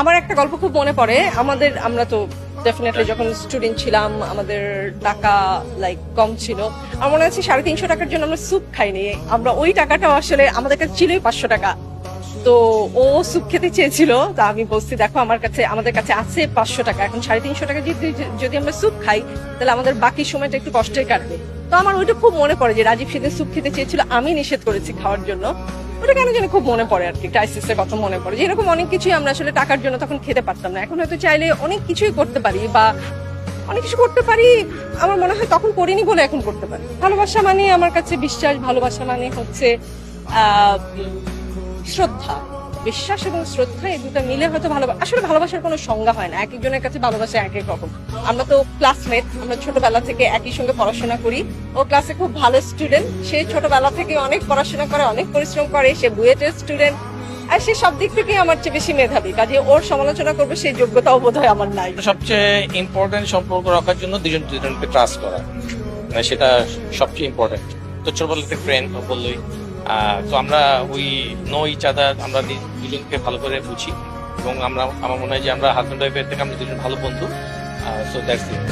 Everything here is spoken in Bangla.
আমার একটা গল্প খুব মনে পড়ে। আমাদের, আমরা তো ডেফিনেটলি যখন স্টুডেন্ট ছিলাম, আমাদের টাকা লাইক কম ছিল। আমার মনে আছে সাড়ে তিনশো টাকার জন্য আমরা স্যুপ খাইনি। আমরা ওই টাকাটা আসলে, আমাদের কাছে ছিলই পাঁচশো টাকা। তো ও স্যুপ খেতে চেয়েছিল, তা আমি বলছি, দেখো, আমার কাছে, আমাদের কাছে আছে পাঁচশো টাকা। এখন সাড়ে তিনশো টাকা যদি যদি আমরা স্যুপ খাই, তাহলে আমাদের বাকি সময়টা একটু কষ্টের কাটবে। তো আমার ওইটা খুব মনে পড়ে যে রাজীব সেদিন স্যুপ খেতে চেয়েছিল, আমি নিষেধ করেছি খাওয়ার জন্য। ওটা কেন যেন খুব মনে পড়ে আর কি ক্রাইসিসের কথা মনে পড়ে। এরকম অনেক কিছুই আমরা আসলে টাকার জন্য তখন খেতে পারতাম না। এখন হয়তো চাইলে অনেক কিছুই করতে পারি বা অনেক কিছু করতে পারি, আমার মনে হয় তখন করিনি বলে এখন করতে পারি। ভালোবাসা মানে আমার কাছে বিশ্বাস, ভালোবাসা মানে হচ্ছে শ্রদ্ধা। বিশ্বাস এবং শ্রদ্ধা, এই দুটো মিলে হয়তো ভালোবাসা আসলে ভালোবাসার কোনো সংজ্ঞা হয় না। এক একজনের কাছে ভালোবাসা এক এক রকম। আমরা তো ক্লাসমেট আমরা ছোটবেলা থেকে একই সঙ্গে পড়াশোনা করি। ও ক্লাসে খুব ভালো স্টুডেন্ট সে ছোটবেলা থেকে অনেক পড়াশোনা করে, অনেক পরিশ্রম করে, সে বুয়েটের স্টুডেন্ট আর সে সব দিক থেকে আমার চেয়ে বেশি মেধাবী। কাজে ওর সমালোচনা করবে, সেই যোগ্যতাও বোধ হয় আমার নাই। সবচেয়ে ইম্পর্টেন্ট সম্পর্ক রাখার জন্য দুজন দুজনকে ট্রাস্ট করা। মানে সেটা সবচেয়ে ইম্পর্টেন্ট তো ছোটবেলা থেকে ফ্রেন্ড বললোই তো আমরা ওই নো ইচ আদার আমরা দুজনকে ভালো করে বুঝি। এবং আমরা, আমার মনে হয় যে আমরা হাজব্যান্ড ওয়াইফের থেকে আমরা দুজন ভালো বন্ধু। So that's it